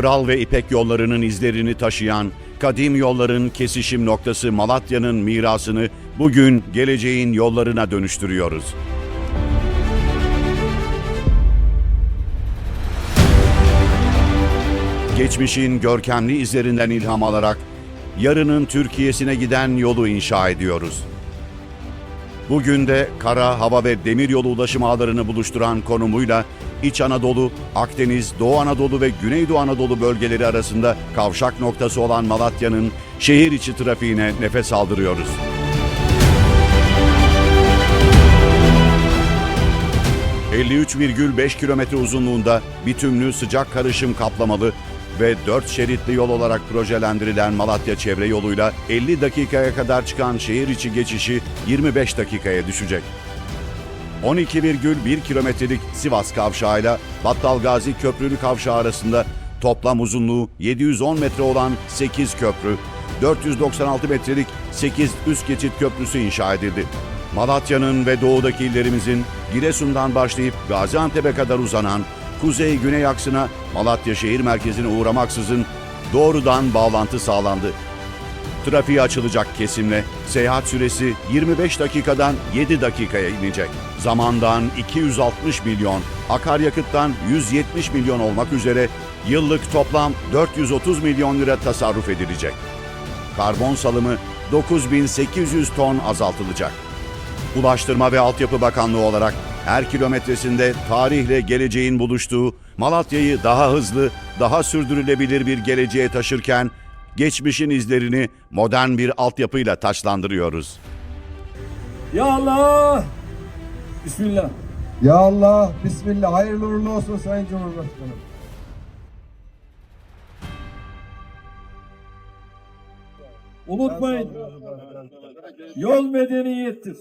Kral ve İpek yollarının izlerini taşıyan, kadim yolların kesişim noktası Malatya'nın mirasını bugün geleceğin yollarına dönüştürüyoruz. Geçmişin görkemli izlerinden ilham alarak yarının Türkiye'sine giden yolu inşa ediyoruz. Bugün de kara, hava ve demiryolu ulaşım ağlarını buluşturan konumuyla İç Anadolu, Akdeniz, Doğu Anadolu ve Güneydoğu Anadolu bölgeleri arasında kavşak noktası olan Malatya'nın şehir içi trafiğine nefes aldırıyoruz. ...53,5 kilometre uzunluğunda bitumlu sıcak karışım kaplamalı ve 4 şeritli yol olarak projelendirilen Malatya çevre yoluyla 50 dakikaya kadar çıkan şehir içi geçişi 25 dakikaya düşecek. 12,1 kilometrelik Sivas kavşağıyla Battal Gazi Köprülü kavşağı arasında toplam uzunluğu 710 metre olan 8 köprü, 496 metrelik 8 üst geçit köprüsü inşa edildi. Malatya'nın ve doğudaki illerimizin Giresun'dan başlayıp Gaziantep'e kadar uzanan kuzey-güney aksına Malatya şehir merkezine uğramaksızın doğrudan bağlantı sağlandı. Trafiğe açılacak kesimle seyahat süresi 25 dakikadan 7 dakikaya inecek. Zamandan 260 milyon, akaryakıttan 170 milyon olmak üzere yıllık toplam 430 milyon lira tasarruf edilecek. Karbon salımı 9800 ton azaltılacak. Ulaştırma ve Altyapı Bakanlığı olarak her kilometresinde tarihle geleceğin buluştuğu Malatya'yı daha hızlı, daha sürdürülebilir bir geleceğe taşırken geçmişin izlerini modern bir altyapıyla taçlandırıyoruz. Ya Allah! Bismillah. Ya Allah, Bismillah. Hayırlı uğurlu olsun Sayın Cumhurbaşkanım. Unutmayın. Yol medeniyettir.